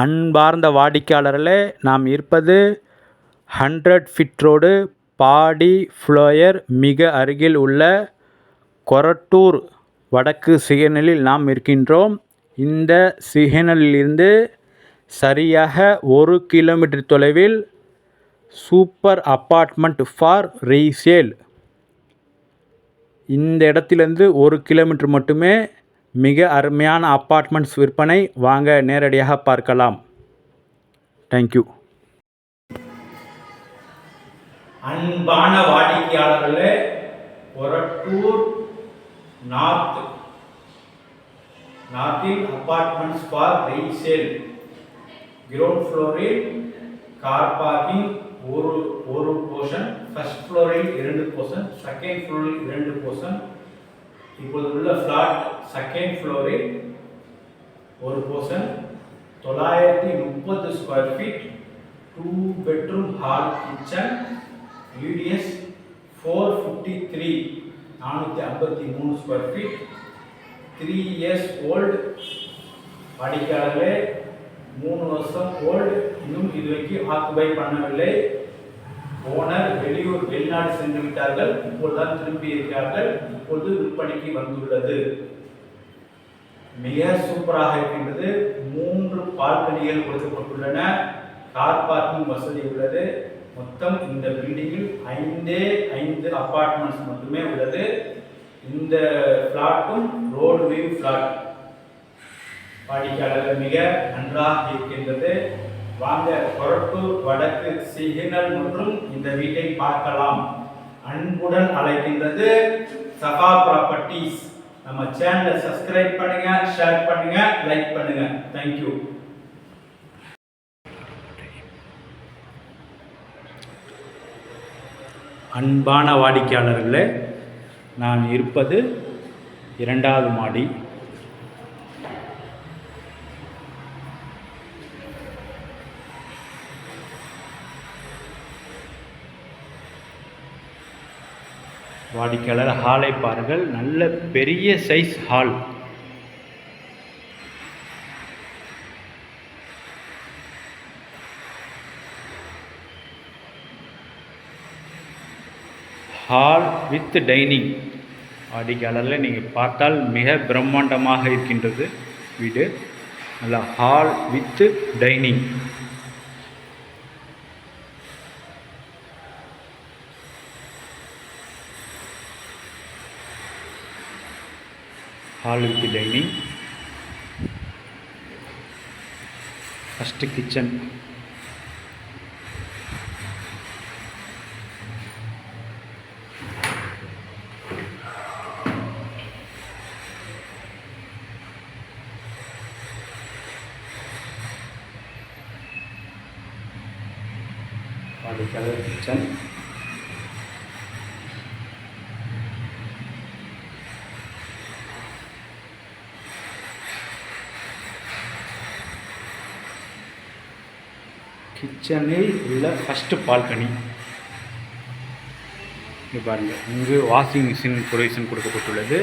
அன்பார்ந்த வாடிக்கையாளர்களே நாம் இருப்பது hundred feet road Padi flyover மிக அருகில் உள்ள கொரட்டூர் வடக்கு சிகனலில் நாம் இருக்கின்றோம். இந்த சிகனலிலிருந்து சரியாக ஒரு கிலோமீட்டர் தொலைவில் சூப்பர் அப்பார்ட்மெண்ட் ஃபார் ரீசேல். இந்த இடத்திலிருந்து ஒரு கிலோமீட்டர் மட்டுமே மிக அருமையான அப்பார்ட்மெண்ட்ஸ் விற்பனை. வாங்க நேரடியாக பார்க்கலாம். தேங்க்யூ அன்பான வாடிக்கையாளர்களே ஒரட்டூர் நார்த். நார்த்தில் அப்பார்ட்மெண்ட்ஸ் ஃபார் ரீசேல் கிரவுண்ட் ஃப்ளோரில் கார் பார்க்கிங் ஒரு ஒரு போர்ஷன் ஃபர்ஸ்ட் ஃப்ளோரில் இரண்டு போர்ஷன் செகண்ட் ஃப்ளோரில் இரண்டு போர்ஷன் இப்போது உள்ள ஃப்ளாட் செகண்ட் ஃப்ளோரில் ஒரு போர்ஷன் தொள்ளாயிரத்தி முப்பது square feet two bedroom hall kitchen UDS four fifty three நானூற்றி ஐம்பத்தி மூணு square feet three years old படிக்காதவே மூணு வருஷம் ஓல்டு இன்னும் இதுவரைக்கும் ஆக்குபை பண்ணவில்லை ஓனர் வெளியூர் வெளிநாடு சென்று விட்டார்கள். இப்பொழுதுதான் திரும்பி இருக்கிறார்கள். இப்பொழுது விற்பனைக்கு வந்துள்ளது. மிக சூப்பராக இருக்கின்றது. மூன்று பால்கனிகள் கொடுக்கப்பட்டுள்ளன. கார் பார்க்கிங் வசதி உள்ளது. மொத்தம் இந்த பில்டிங்கில் ஐந்தே ஐந்து அபார்ட்மெண்ட்ஸ் மட்டுமே உள்ளது. இந்த பிளாட்டும் ரோடு வியூ பிளாட் வாடிக்கையாளர்கள் மிக நன்றாக இருக்கின்றது. வாங்க கொரட்டூர் வடக்கு சிக்னல் மற்றும் இந்த வீட்டை பார்க்கலாம். அன்புடன் அழைக்கின்றது சபா ப்ராப்பர்ட்டிஸ் நம்ம சேனலை சப்ஸ்கிரைப் பண்ணுங்க ஷேர் பண்ணுங்க லைக் பண்ணுங்க. தேங்க்யூ அன்பான வாடிக்கையாளர்களே நான் இருப்பது இரண்டாவது மாடி. வாடிக்கையாளர் ஹாலை பாருங்கள். நல்ல பெரிய size hall hall with dining வாடிக்கையாளரில் நீங்கள் பார்த்தால் மிக பிரம்மாண்டமாக இருக்கின்றது வீடு. நல்ல hall with dining hall with dining first kitchen வாடிக்கையாளர் கிச்சன் கிச்சனில் உள்ள ஃபஸ்ட்டு பால்கனி இங்கே பாருங்கள் இங்கு வாஷிங் மிஷின் ப்ரொவிஷன் கொடுக்கப்பட்டுள்ளது.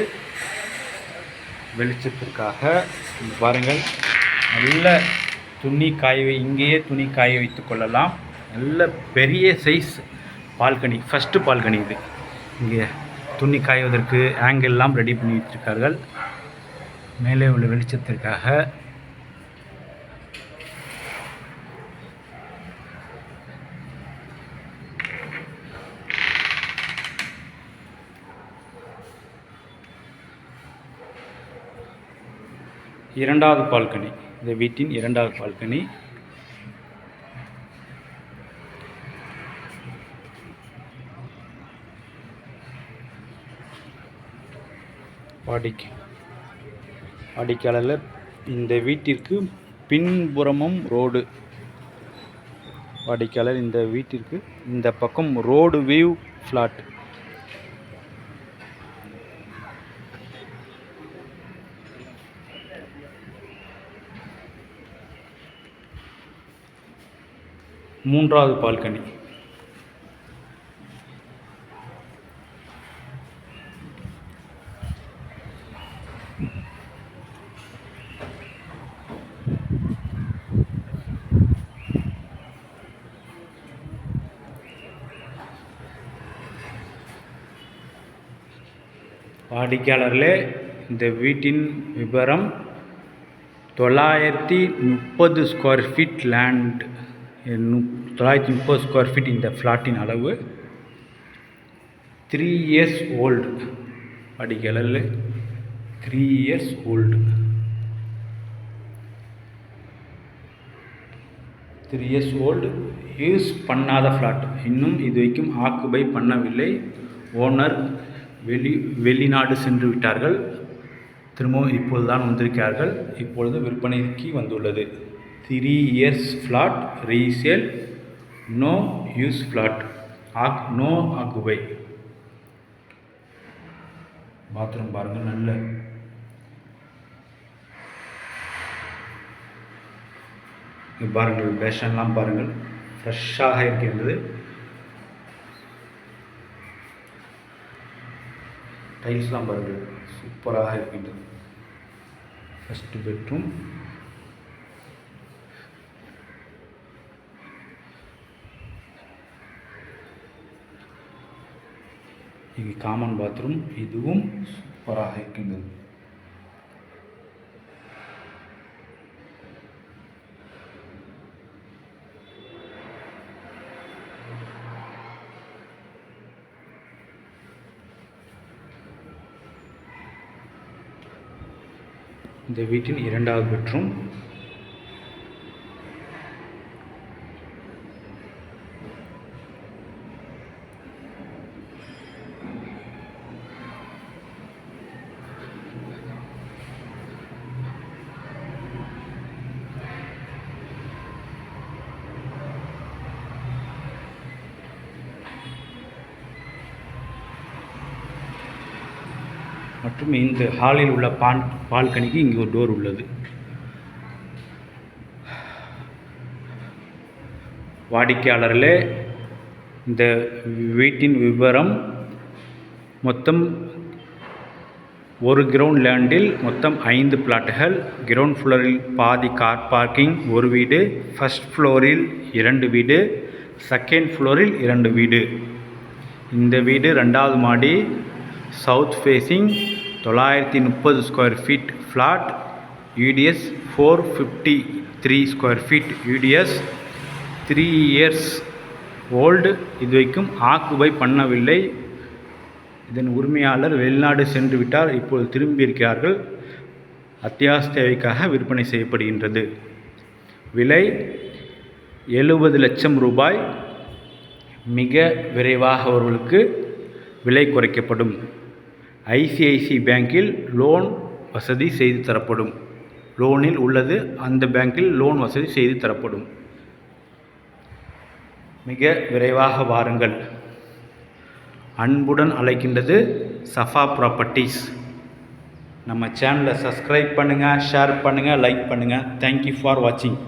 வெளிச்சத்திற்காக பாருங்கள். நல்ல துணி காயவை இங்கேயே துணி காய வைத்து கொள்ளலாம். நல்ல பெரிய சைஸ் பால்கனி ஃபஸ்ட்டு பால்கனி இது. இங்கே துணி காய்வதற்கு ஆங்கிள்லாம் ரெடி பண்ணி வச்சிருக்கார்கள். மேலே உள்ள வெளிச்சத்திற்காக இரண்டாவது பால்கனி. இந்த வீட்டின் இரண்டாவது பால்கனி. வாடிக்கை. வாடிக்கையாளர் இந்த வீட்டிற்கு பின்புறமும் ரோடு. வாடிக்கையாளர் இந்த வீட்டிற்கு இந்த பக்கம் ரோடு வியூ ஃப்ளாட். மூன்றாவது பால்கனி. வாடிக்கையாளர்களே இந்த வீட்டின் விவரம் தொள்ளாயிரத்தி முப்பது ஸ்கொயர் ஃபீட் லேண்ட் தொள்ளாயிரத்தி முப்பது ஸ்கொயர் ஃபீட் இந்த ஃப்ளாட்டின் அளவு. த்ரீ இயர்ஸ் ஓல்டு வாடிக்கையாளர்களே three years old three years old use பண்ணாத ஃப்ளாட் இன்னும் இது வரைக்கும் ஆக்குபை பண்ணவில்லை. ஓனர் வெளி வெளிநாடு சென்று விட்டார்கள். திரும்பவும் இப்போது தான் வந்திருக்கிறார்கள். இப்பொழுது விற்பனைக்கு வந்துள்ளது. Three years flat resale no use flat ஆக் நோ ஆக்குபை பாத்ரூம் பாருங்கள் நல்ல. பாருங்கள் பேஷன்லாம் பாருங்கள். ஃப்ரெஷ்ஷாக இருக்கின்றது. டைல்ஸ்லாம் பாருங்கள் சூப்பராக இருக்கின்றது. ஃபஸ்ட்டு பெட்ரூம் இது காமன் பாத்ரூம் இதுவும் சூப்பராக இருக்கின்றது. இந்த வீட்டின் இரண்டாவது பெட்ரூம். மற்றும் இந்த ஹாலில் உள்ள பான் பால்கனிக்கு இங்கே ஒரு டோர் உள்ளது. வாடிக்கையாளர்களே இந்த வீட்டின் விவரம் மொத்தம் ஒரு கிரவுண்ட் லேண்டில் மொத்தம் ஐந்து பிளாட்டுகள் கிரவுண்ட் ஃப்ளோரில் பாதி கார் பார்க்கிங் ஒரு வீடு ஃபஸ்ட் ஃப்ளோரில் இரண்டு வீடு செகண்ட் ஃப்ளோரில் இரண்டு வீடு. இந்த வீடு ரெண்டாவது மாடி சவுத் ஃபேஸிங் தொள்ளாயிரத்தி முப்பது square feet flat UDS four fifty three square feet UDS three years old இதுவரைக்கும் ஆக்குபை பண்ணவில்லை. இதன் உரிமையாளர் வெளிநாடு சென்று விட்டார். இப்போது திரும்பியிருக்கிறார்கள் அத்தியாவசிய தேவைக்காக விற்பனை செய்யப்படுகின்றது. விலை எழுபது லட்சம் ரூபாய். மிக விரைவாக அவர்களுக்கு விலை குறைக்கப்படும். ஐசிஐசி பேங்கில் லோன் வசதி செய்து தரப்படும். லோனில் உள்ளது அந்த பேங்கில் லோன் வசதி செய்து தரப்படும். மிக விரைவாக வாருங்கள். அன்புடன் அழைக்கின்றது சஃபா ப்ராப்பர்ட்டிஸ் நம்ம சேனலை சப்ஸ்கிரைப் பண்ணுங்கள் ஷேர் பண்ணுங்கள் லைக் பண்ணுங்கள் தேங்க்யூ ஃபார் வாட்சிங்